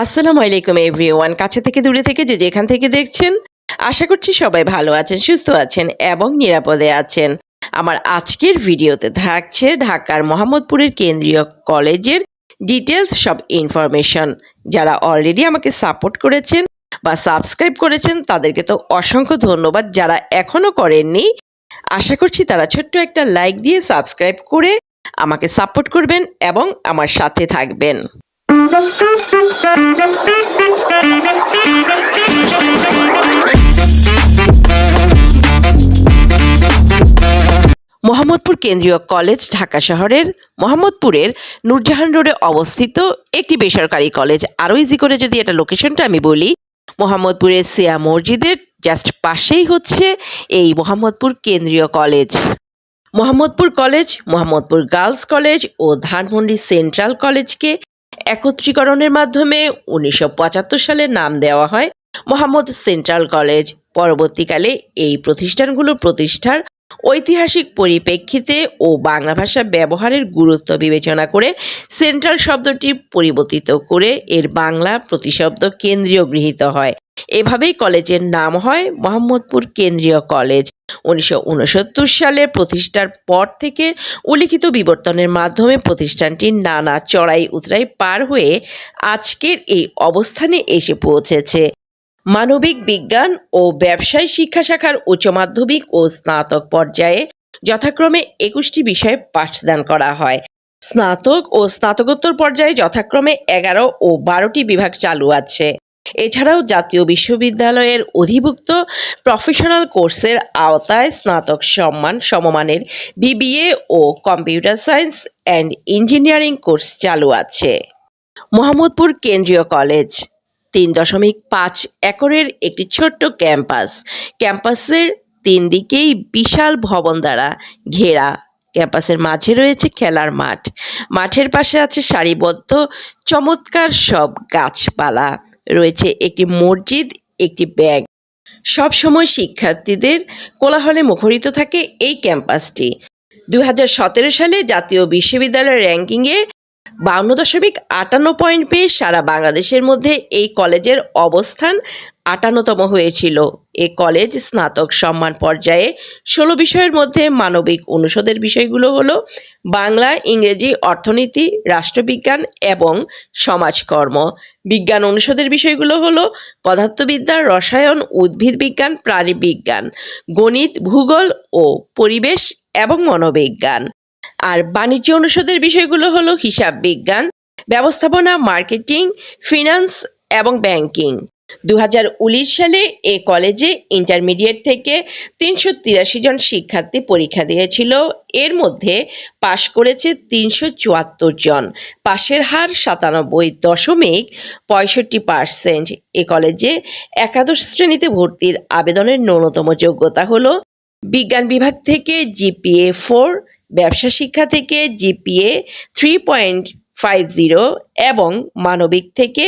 আসসালামু আলাইকুম এভরিওয়ান। কাছে থেকে দূরে থেকে যে যেখান থেকে দেখছেন, আশা করছি সবাই ভালো আছেন, সুস্থ আছেন এবং নিরাপদে আছেন। আমার আজকের ভিডিওতে থাকছে ঢাকার মোহাম্মদপুরের কেন্দ্রীয় কলেজের ডিটেলস সব ইনফরমেশন যারা অলরেডি আমাকে সাপোর্ট করেছেন বা সাবস্ক্রাইব করেছেন, তাদেরকে তো অসংখ্য ধন্যবাদ। যারা এখনও করেননি, আশা করছি তারা ছোট্ট একটা লাইক দিয়ে সাবস্ক্রাইব করে আমাকে সাপোর্ট করবেন এবং আমার সাথে থাকবেন। মোহাম্মদপুর কেন্দ্রীয় কলেজ ঢাকা শহরের মোহাম্মদপুরের নূরজাহান রোডে অবস্থিত একটি বেসরকারি কলেজ। আরও ইজি করে যদি এটা লোকেশনটা আমি বলি, মোহাম্মদপুরের সিয়া মসজিদের জাস্ট পাশেই হচ্ছে এই মোহাম্মদপুর কেন্দ্রীয় college. Mohammadpur college, Mohammadpur girls college ও ধানমন্ডি সেন্ট্রাল কলেজকে একত্রীকরণের মাধ্যমে উনিশশো পঁচাত্তর সালে নাম দেওয়া হয় মোহাম্মদ সেন্ট্রাল কলেজ। পরবর্তীকালে এই প্রতিষ্ঠানগুলো প্রতিষ্ঠার ঐতিহাসিক পরিপ্রেক্ষিতে ও বাংলা ভাষা ব্যবহারের গুরুত্ব বিবেচনা করে সেন্ট্রাল শব্দটি পরিবর্তিত করে এর বাংলা প্রতিশব্দ কেন্দ্রীয় গৃহীত হয়। এভাবেই কলেজের নাম হয় মোহাম্মদপুর কেন্দ্রীয় কলেজ। উনিশশো উনসত্তর সালে প্রতিষ্ঠার পর থেকে উল্লিখিত বিবর্তনের মাধ্যমে প্রতিষ্ঠানটির নানা চড়াই উতরাই পার হয়ে আজকের এই অবস্থানে এসে পৌঁছেছে। মানবিক বিজ্ঞান ও ব্যবসায় শিক্ষা শাখার উচ্চ মাধ্যমিক ও স্নাতক পর্যায়ে যথাক্রমে একুশটি বিষয়ে পাঠদান করা হয়। স্নাতক ও স্নাতকোত্তর পর্যায়ে যথাক্রমে এগারো ও বারোটি বিভাগ চালু আছে। এছাড়াও জাতীয় বিশ্ববিদ্যালয়ের অধিভুক্ত প্রফেশনাল কোর্সের আওতায় স্নাতক সম্মান সমমানের BBA O computer science and engineering course চালু আছে। মোহাম্মদপুর কেন্দ্রীয় কলেজ, তিন দশমিক পাঁচ একরের একটি ছোট্ট ক্যাম্পাস। ক্যাম্পাসের তিন দিকেই বিশাল ভবন দ্বারা ঘেরা। ক্যাম্পাসের মাঝে রয়েছে খেলার মাঠ। মাঠের পাশে আছে সারিবদ্ধ চমৎকার সব গাছপালা। রয়েছে একটি মসজিদ, একটি ব্যাগ। সবসময় শিক্ষার্থীদের কোলাহলে মুখরিত থাকে এই ক্যাম্পাসটি। দুই হাজার সতেরো সালে জাতীয় বিশ্ববিদ্যালয় র্যাঙ্কিংয়ে বাউন্ন দশমিক আটান্ন পয়েন্ট পেয়ে সারা বাংলাদেশের মধ্যে এই কলেজের অবস্থান আটান্নতম হয়েছিল এ কলেজ স্নাতক সম্মান পর্যায়ে। ষোলো বিষয়ের মধ্যে মানবিক অনুষদের বিষয়গুলো হলো বাংলা, ইংরেজি, অর্থনীতি, রাষ্ট্রবিজ্ঞান এবং সমাজকর্ম। বিজ্ঞান অনুষদের বিষয়গুলো হলো পদার্থবিদ্যা, রসায়ন, উদ্ভিদ বিজ্ঞান প্রাণীবিজ্ঞান গণিত, ভূগোল ও পরিবেশ এবং মনোবিজ্ঞান। আর বাণিজ্য অনুষদের বিষয়গুলো হলো হিসাব বিজ্ঞান, ব্যবস্থাপনা, মার্কেটিং, ফিনান্স এবং ব্যাংকিং। দু হাজার উনিশ সালে এ কলেজে ইন্টারমিডিয়েট থেকে তিনশো তিরাশি জন শিক্ষার্থী পরীক্ষা দিয়েছিল। এর মধ্যে পাশ করেছে তিনশো চুয়াত্তর জন। পাশের হার সাতানব্বই দশমিক পঁয়ষট্টি পার্সেন্ট এ কলেজে একাদশ শ্রেণীতে ভর্তির আবেদনের ন্যূনতম যোগ্যতা হলো বিজ্ঞান বিভাগ থেকে জিপিএ ফোর, ব্যবসা শিক্ষা থেকে GPA three point five zero এবং মানবিক থেকে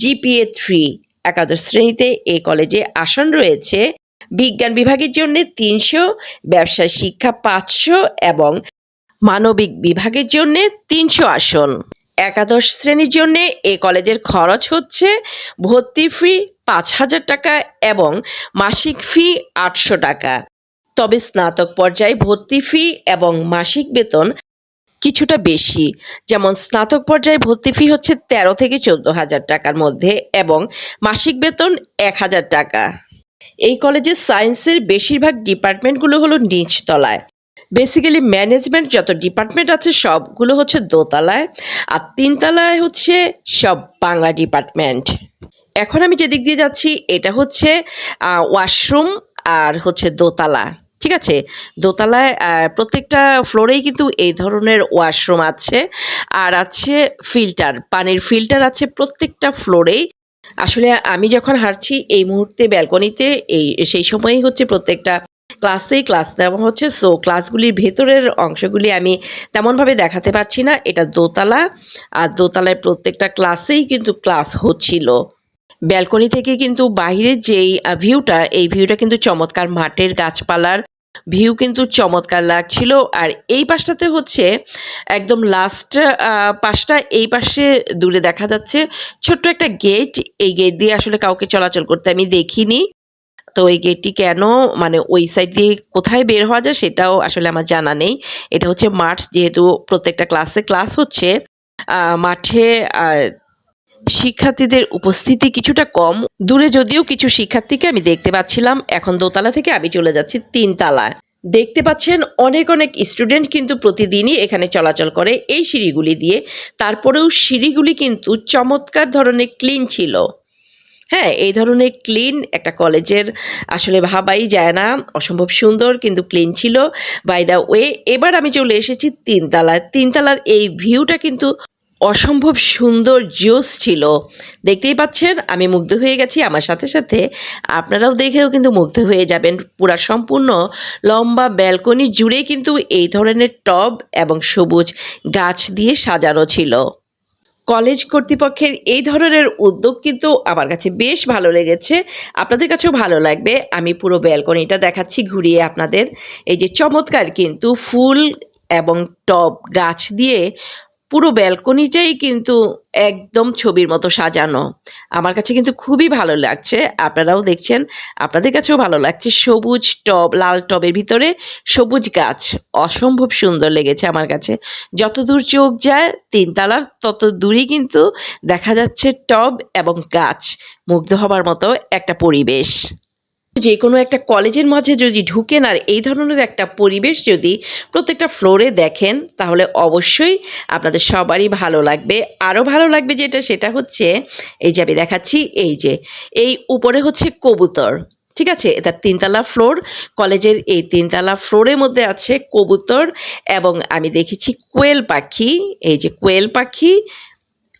জিপিএ থ্রি। একাদশ শ্রেণীতে এই কলেজে আসন রয়েছে। বিজ্ঞান বিভাগের জন্য তিনশো, ব্যবসা শিক্ষা পাঁচশো এবং মানবিক বিভাগের জন্য তিনশো আসন। একাদশ শ্রেণির জন্য এই কলেজের খরচ হচ্ছে ভর্তি ফি পাঁচ হাজার টাকা এবং মাসিক ফি আটশো টাকা। তবে স্নাতক পর্যায়ে ভর্তি ফি এবং মাসিক বেতন কিছুটা বেশি। যেমন স্নাতক পর্যায়ে ভর্তি ফি হচ্ছে তেরো থেকে চোদ্দ হাজার টাকার মধ্যে এবং মাসিক বেতন এক হাজার টাকা। এই কলেজের সায়েন্সের বেশিরভাগ ডিপার্টমেন্টগুলো হলো নিচতলায় বেসিক্যালি ম্যানেজমেন্ট যত ডিপার্টমেন্ট আছে সবগুলো হচ্ছে দোতলায় আর তিনতলায় হচ্ছে সব বাংলা ডিপার্টমেন্ট। এখন আমি যেদিক দিয়ে যাচ্ছি, এটা হচ্ছে ওয়াশরুম আর হচ্ছে দোতলা। ঠিক আছে? দোতলায় প্রত্যেকটা ফ্লোরেই কিন্তু এই ধরনের ওয়াশরুম আছে। আর আছে ফিল্টার পানির ফিল্টার আছে প্রত্যেকটা ফ্লোরেই আসলে আমি যখন হাঁটছি এই মুহূর্তে ব্যালকনিতে এই, সেই সময়ই হচ্ছে প্রত্যেকটা ক্লাসেই ক্লাস নেওয়া হচ্ছে। সো ক্লাসগুলির ভেতরের অংশগুলি আমি তেমনভাবে দেখাতে পারছি না। এটা দোতলা, আর দোতলায় প্রত্যেকটা ক্লাসেই কিন্তু ক্লাস হচ্ছিল। ব্যালকনি থেকে কিন্তু বাইরের যেই ভিউটা এই ভিউটা কিন্তু চমৎকার মাঠের গাছপালার ভিউ কিন্তু চমৎকার লাগছিল। আর এই পাশটাতে হচ্ছে একদম লাস্ট পাশটা এই পাশে দূরে দেখা যাচ্ছে ছোট্ট একটা গেট এই গেট দিয়ে আসলে কাউকে চলাচল করতে আমি দেখিনি। তো এই গেটটি কেন মানে ওই সাইড দিয়ে কোথায় বের হওয়া যায় সেটাও আসলে আমার জানা নেই। এটা হচ্ছে মাঠ, যেহেতু প্রত্যেকটা ক্লাসে ক্লাস হচ্ছে মাঠে শিক্ষার্থীদের উপস্থিতি কিছুটা কম। দূরে যদিও কিছু শিক্ষার্থীকে আমি দেখতে পাচ্ছিলাম, এখন দোতলা থেকে আমি চলে যাচ্ছি তিনতলায়। দেখতে পাচ্ছেন অনেক অনেক স্টুডেন্ট কিন্তু প্রতিদিনই এখানে চলাচল করে এই সিঁড়িগুলি দিয়ে। তারপরেও সিঁড়িগুলি কিন্তু চমৎকার ধরনের ক্লিন ছিল। হ্যাঁ এই ধরনের ক্লিন একটা কলেজের আসলে ভাবাই যায় না। অসম্ভব সুন্দর কিন্তু ক্লিন ছিল। বাই দ্য ওয়ে এবার আমি চলে এসেছি তিনতলায়। তিনতলার এই ভিউটা কিন্তু অসম্ভব সুন্দর জোস ছিল। দেখতেই পাচ্ছেন, আমি মুগ্ধ হয়ে গেছি। আমার সাথে সাথে আপনারাও দেখেও কিন্তু মুগ্ধ হয়ে যাবেন। পুরা সম্পূর্ণ লম্বা ব্যালকনি জুড়ে কিন্তু এই ধরনের টব এবং সবুজ গাছ দিয়ে সাজানো ছিল। কলেজ কর্তৃপক্ষের এই ধরনের উদ্যোগ কিন্তু আমার কাছে বেশ ভালো লেগেছে। আপনাদের কাছেও ভালো লাগবে। আমি পুরো ব্যালকনিটা দেখাচ্ছি, ঘুরিয়ে আপনাদের। এই যে চমৎকার কিন্তু ফুল এবং টব গাছ দিয়ে পুরো ব্যালকনিটাই কিন্তু একদম ছবির মতো সাজানো। আমার কাছে কিন্তু খুবই ভালো লাগছে, আপনারাও দেখছেন, আপনাদের কাছেও ভালো লাগছে সবুজ টব, লাল টবের ভিতরে সবুজ গাছ, অসম্ভব সুন্দর লেগেছে আমার কাছে। যত দূর চোখ যায়, তিনতলার তত দূরই কিন্তু দেখা যাচ্ছে টব এবং গাছ, মুগ্ধ হবার মতো একটা পরিবেশ। যে কোনো একটা কলেজের মাঝে যদি ঢুকেন আর এই ধরনের একটা পরিবেশ যদি প্রত্যেকটা ফ্লোরে দেখেন, তাহলে অবশ্যই আপনাদের সবারই ভালো লাগবে। আরও ভালো লাগবে যেটা, সেটা হচ্ছে, এই যে আমি দেখাচ্ছি, এই যে, এই উপরে হচ্ছে কবুতর, ঠিক আছে? এটা তিনতলা ফ্লোর কলেজের এই তিনতলা ফ্লোরের মধ্যে আছে কবুতর এবং আমি দেখেছি কোয়েল পাখি, এই যে কোয়েল পাখি,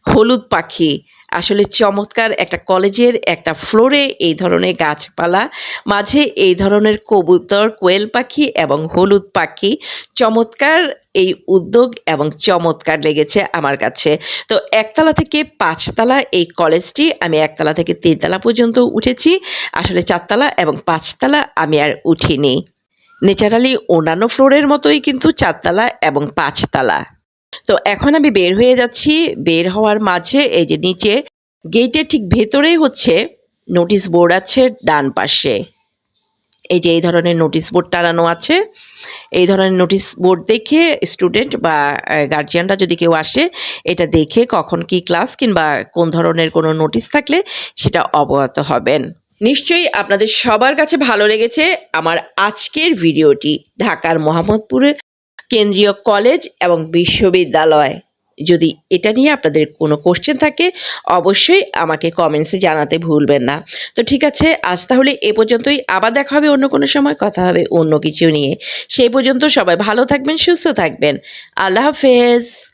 হলুদ পাখি। আসলে চমৎকার একটা কলেজের একটা ফ্লোরে এই ধরনের গাছপালা, মাঝে এই ধরনের কবুতর, কোয়েল পাখি এবং হলুদ পাখি চমৎকার এই উদ্যোগ এবং চমৎকার লেগেছে আমার কাছে। তো একতলা থেকে পাঁচতলা এই কলেজটি, আমি একতলা থেকে তিনতলা পর্যন্ত উঠেছি। আসলে চারতলা এবং পাঁচতলা আমি আর উঠিনি। ন্যাচারালি অন্যান্য ফ্লোরের মতোই কিন্তু চারতলা এবং পাঁচতলা। তো এখন আমি বের হয়ে যাচ্ছি। বের হওয়ার মাঝে এই যে নিচে, গেটের ঠিক ভেতরেই হচ্ছে নোটিশ বোর্ড আছে ডান পাশে। এই যে এই ধরনের নোটিশ বোর্ড টানানো আছে। এই ধরনের নোটিশ বোর্ড দেখে স্টুডেন্ট বা গার্জিয়ানরা যদি কেউ আসে, এটা দেখে কখন কি ক্লাস কিংবা কোন ধরনের কোনো নোটিশ থাকলে সেটা অবগত হবেন। নিশ্চয়ই আপনাদের সবার কাছে ভালো লেগেছে আমার আজকের ভিডিওটি ঢাকার মোহাম্মদপুরে কেন্দ্রীয় কলেজ এবং বিশ্ববিদ্যালয়। যদি এটা নিয়ে আপনাদের কোনো কোশ্চেন থাকে, অবশ্যই আমাকে কমেন্টসে জানাতে ভুলবেন না। তো ঠিক আছে, আজ তাহলে এ পর্যন্তই। আবার দেখা হবে অন্য কোনো সময়, কথা হবে অন্য কিছু নিয়ে। সেই পর্যন্ত সবাই ভালো থাকবেন, সুস্থ থাকবেন। আল্লাহ হাফেজ।